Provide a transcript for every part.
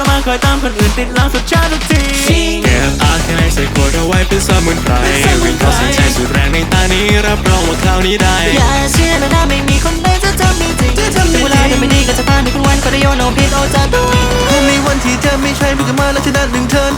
คอยตามคนอื่นติดแล้วสุดชาติทุกทีเก็บอาร์แค่ในใส่ขวดเอาไว้เป็นสมุนไพรวิ่งเข้าเส้นชัยสุดแรงในตานี้รับรองว่าคราวนี้ได้ อย่าเชื่อเลยนะไม่มีคนใดจะทำได้จริงถึงเวลาเดินไม่ดีก็จะผ่านในคุณวันก็ได้โยนเอาผิดเอาจากตัวถ้ามีวันที่เธอไม่ใช่มึงก็มาแล้วชนะหนึ่งเทิร์น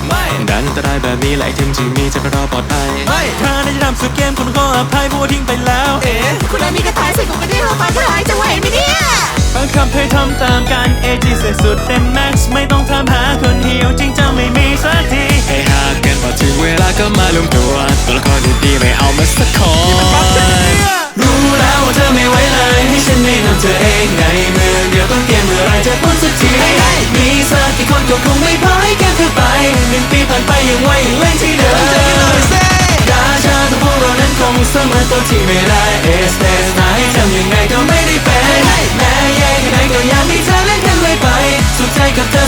ดันตรายแบบนี้แหละทีมที่มีจะรอดปลอดภัยไม่ถ้าได้จะทำสุดเกมคนขออภัยเพราะว่าทิ้งไปแล้ว เอ๋คุณอามีกระต่ายใส่กูกันที่เราปาทายจะไหวไหมเนี่ย บางคำให้ทำตามกันเอจีเสร็จสุดเต็มแม็กซ์ไม่ต้องถามหาคนเหี่ยวจริงจังไม่มีสักทีให้หากกันพอถึงเวลาก็มาลงตัวตัวละครดีๆไม่เอามาสักคนรู้แล้วว่าเธอไม่ไหวเลยให้ฉันแนะนำเธอเองในเมืองเดียวต้องเกมเมื่อไรจะพ้นสักทีมีสักกี่คนก็คงไม่พอให้แก้เธอไปหนึ่งปีผ่านไปยังไหวยังเล่นที่เดิมราชาของพวกเรานั้นคงเสมอตัวที่ไม่ได้เอสเตสไหนทำยังไงก็ไม่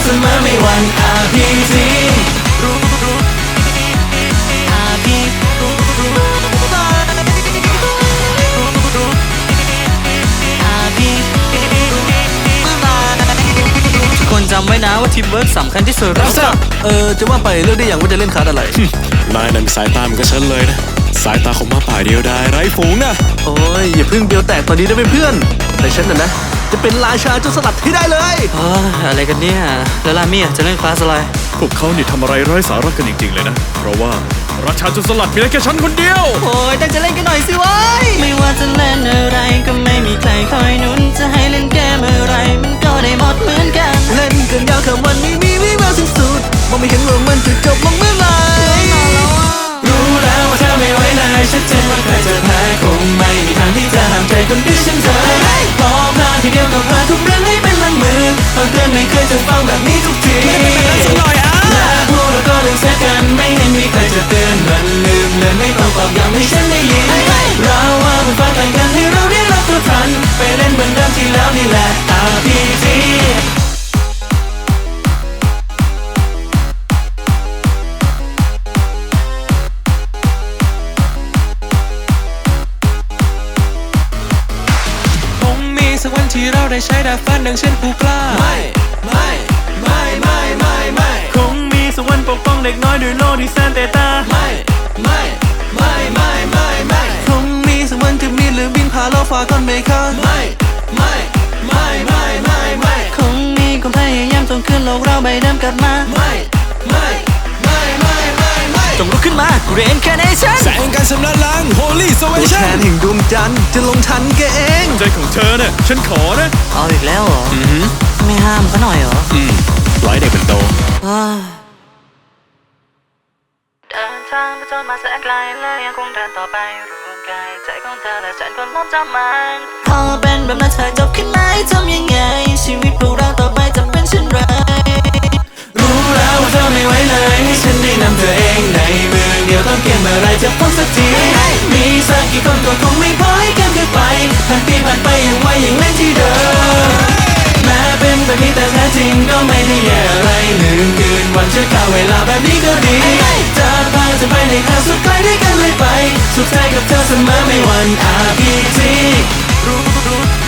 สมอไม่หวั่นอาพีทีรู้รู้อาพีรู้รู้รู้รู้อาพีรู้ ทุกคนจำไว้นะว่าทีมเวิร์กสำคัญที่สุดรับทราบเออ จะว่าไปเลือกได้อย่างว่าจะเล่นคาร์ดอะไร นายนั้นสายตามันก็ฉันเลยนะ สายตาของหมาป่าเดียวได้ไร้ฝูงนะ โอ้ย อย่าเพิ่งเบียวแตกตอนนี้ได้ไหมเพื่อน แต่ฉันน่ะนะ จะเป็นราชาโจรสลัดให้ได้เลยเอ้ยอะไรกันเนี่ย แล้วลามี่อะจะเล่นคลาสอะไร พวกเขานี่ทำอะไรไร้สาระกันจริงๆเลยนะ เพราะว่าราชาจุลสลัดมีได้แค่ฉันคนเดียว โอ้ยตั้งใจะเล่นกันหน่อยสิเว้ย ไม่ว่าจะเล่นอะไรก็ไม่มีใครคอยหนุน สักวันที่เราได้ใช้ดาบฟันดังเช่นผู้กล้า ไม่ ไม่ ไม่ ไม่ ไม่ ไม่ คงมีสักวันปกป้องเด็กน้อยด้วยโลกที่แสนเตตา ไม่ ไม่ ไม่ ไม่ ไม่ ไม่ คงมีสักวันจะมีหรือบินผ่าเราฟ้าก้อนเมฆาไม่ ไม่ ไม่ ไม่ ไม่ ไม่ คงมีความพยายามส่งคืนโลกเราใบเดิมกลับมา ไม่ไม่ไม่ เรนแคเนชั่นแสงการชำระล้าง Holy ตัวแท Salvation นแห่งดวงจันทร์จะลงทันแกเอง ใจของเธอเนี่ยฉันขอนะเอาอีกแล้วเหรออไม่ห้ามเขาหน่อยเหรออืมไว้เด็กเป็นโต อ้าวเดินทางมาจนมาแสนไกลเลยยังคงเดินต่อไปร่วมกายใจของเธอและฉันก็ลบจำมันพอเป็นแบบนั้นเธอจบขึ้นไหมทำยังไง ชีวิตพวก เดียวต้องเกมเมื่อไรจะพ้นสักที มีสักกี่คนก็คงไม่พอให้เกมคือไปผ่านปีผ่านไปยังไหวยังเล่นที่เดิม แม้เป็นแบบนี้แต่แท้จริงก็ไม่ได้แย่อะไรลืมคืนวันเชื่อข่าวเวลาแบบนี้ก็ดีจะพาเธอไปในทางสุดไกลด้วยกันเลยไป สุดท้ายกับเธอเสมอไม่วัน RPG รู้